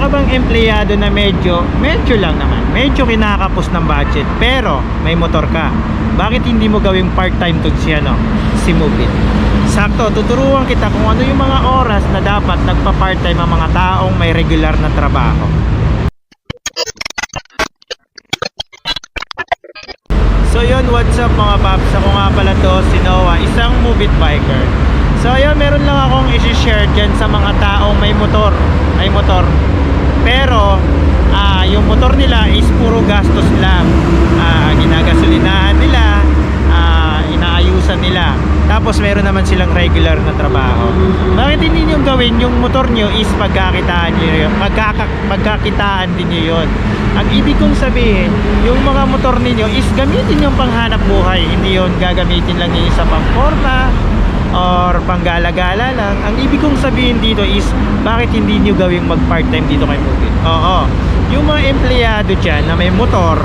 ka bang empleyado na medyo, medyo lang naman, medyo kinakapos ng budget, pero may motor ka? Bakit hindi mo gawing part-time to si, ano, si Mubit? Sakto, tuturuan kita kung ano yung mga oras na dapat nagpa-part-time ang mga taong may regular na trabaho. So yun, what's up mga paps? Ako nga pala to, si Noah, isang Mubit biker. So yun, meron lang akong isi-share dyan sa mga taong may motor. May motor. Pero, ah, yung motor nila is puro gastos lang. Ah, ginagasolinahan nila, ah, inaayusan nila. Tapos meron naman silang regular na trabaho. Bakit hindi nyo gawin yung motor nyo is pagkakitaan nyo yun? Pagkaka, pagkakitaan din nyo yun. Ang ibig kong sabihin, yung mga motor ninyo is gamitin yung panghanap buhay. Hindi yun gagamitin lang ninyo sa pangporma or panggala-gala lang. Ang ibig kong sabihin dito is bakit hindi nyo gawing mag part-time dito kay Mubit? Oo. Yung mga empleyado dyan na may motor,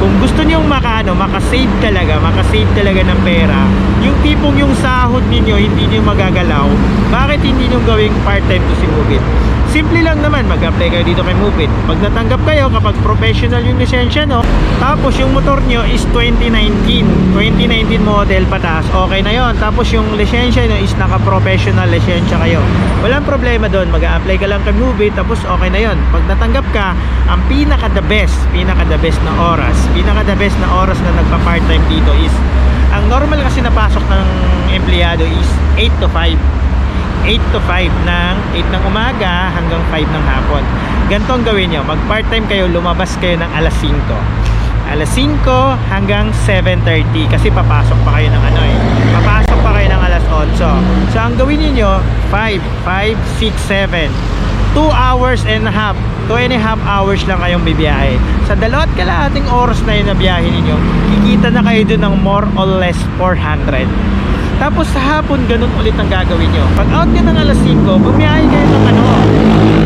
kung gusto nyo makaano, makasave talaga, makasave talaga ng pera, yung tipong yung sahod ninyo hindi nyo magagalaw, bakit hindi nyo gawing part-time to si Mubit? Simple lang naman, mag-apply kayo dito kay Mubit. Pag natanggap kayo, kapag professional yung lisensya, no? Tapos yung motor nyo is 2019. 2019 model pataas. Okay na yon. Tapos yung lisensya nyo is naka-professional lisensya kayo. Walang problema doon. Mag-apply ka lang kay Mubit, tapos okay na yon. Pag natanggap ka, ang pinaka the best, pinaka the best na oras, pinaka the best na oras na nagpa-part-time dito is, ang normal kasi napasok ng empleyado is 8 to 5. 8 to 5 ng 8 ng umaga hanggang 5 ng hapon. Ganito ang gawin nyo. Mag part-time kayo, lumabas kayo ng alas 5. Alas 5 hanggang 7.30 kasi papasok pa kayo ng ano eh. Papasok pa kayo ng alas 8. So ang gawin niyo 5, 5, 6, 7. 2 hours and a half 2 and a half hours lang kayong bibiyahe sa dalawat kalahating oras na yun na biyahe ninyo kikita na kayo dun ng more or less 400 tapos sa hapon, ganun ulit ang gagawin nyo. Pag out nyo ng alas 5, bumiyahe kayo ng ano,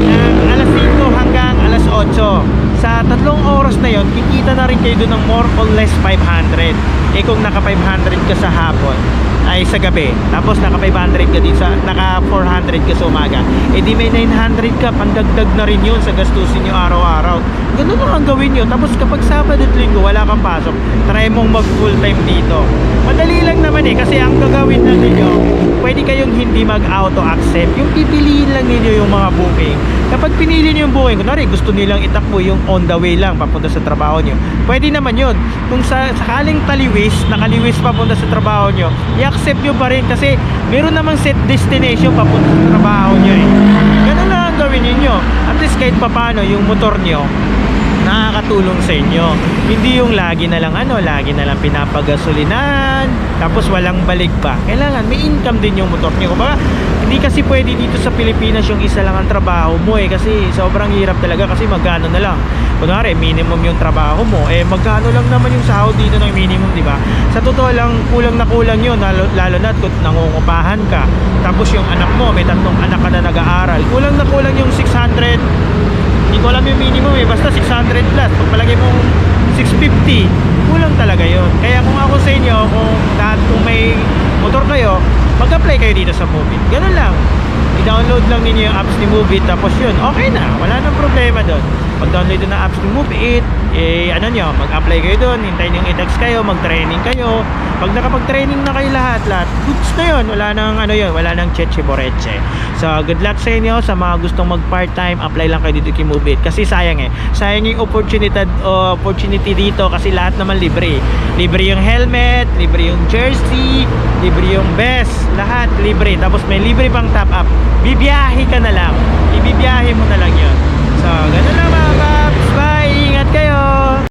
ng alas 5 hanggang alas 8. Sa tatlong oras na yon, kikita na rin kayo doon ng more or less 500. Eh kung naka 500 ka sa hapon, ay sa gabi. Tapos naka 500 ka din sa, naka 400 ka sa umaga. Eh di may 900 ka, pandagdag na rin yun sa gastusin nyo araw-araw. Ganun lang ang gawin nyo. Tapos kapag Sabado at Linggo, wala kang pasok, try mong mag full time dito. Madali lang naman eh, kasi ang gagawin na ninyo, pwede kayong hindi mag-auto accept. Yung pipiliin lang ninyo yung mga booking. Kapag pinili nyo yung booking, kunwari gusto nilang itakbo yung on the way lang papunta sa trabaho nyo, pwede naman yun. Kung sa sakaling taliwis, nakaliwis papunta sa trabaho nyo, i-accept nyo pa rin kasi meron namang set destination papunta sa trabaho nyo eh. Ganun lang ang gawin ninyo. At least kahit papano yung motor nyo, nakakatulong sa inyo. Hindi yung lagi na lang ano, lagi na lang pinapagasolinahan, tapos walang balik pa. Kailangan may income din yung motor niyo. Kumbaga, hindi kasi pwede dito sa Pilipinas yung isa lang ang trabaho mo eh kasi sobrang hirap talaga kasi magkano na lang. Kunwari, minimum yung trabaho mo, eh magkano lang naman yung sahod dito ng minimum, di ba? Sa totoo lang, kulang na kulang yun, lalo, lalo na kung nangungupahan ka. Tapos yung anak mo, may tatlong anak ka na nag-aaral. Kulang na kulang yung 600 hindi ko alam yung minimum eh basta 600 plus. Pag palagay mong 650 kulang talaga yon kaya kung ako sa inyo kung lahat kung may motor kayo mag apply kayo dito sa Movit ganun lang. I-download lang ninyo yung apps ni Movit tapos yun okay na. Wala nang problema doon pag download na apps ni Movit eh ano nyo mag apply kayo doon hintayin yung i-text kayo mag training kayo. Pag nakapag training na kayo lahat lahat goods na yun. Wala nang ano yun wala nang cheche boreche so good luck sa inyo. Sa mga gustong mag part time apply lang kayo dito kay Movit kasi sayang eh. Sayang yung opportunity opportunity dito kasi lahat naman libre. Libre yung helmet libre yung jersey libre yung vest. Lahat libre. Tapos may libre pang top up bibiyahe ka na lang ibibiyahe mo na lang yun. So ganun lang mga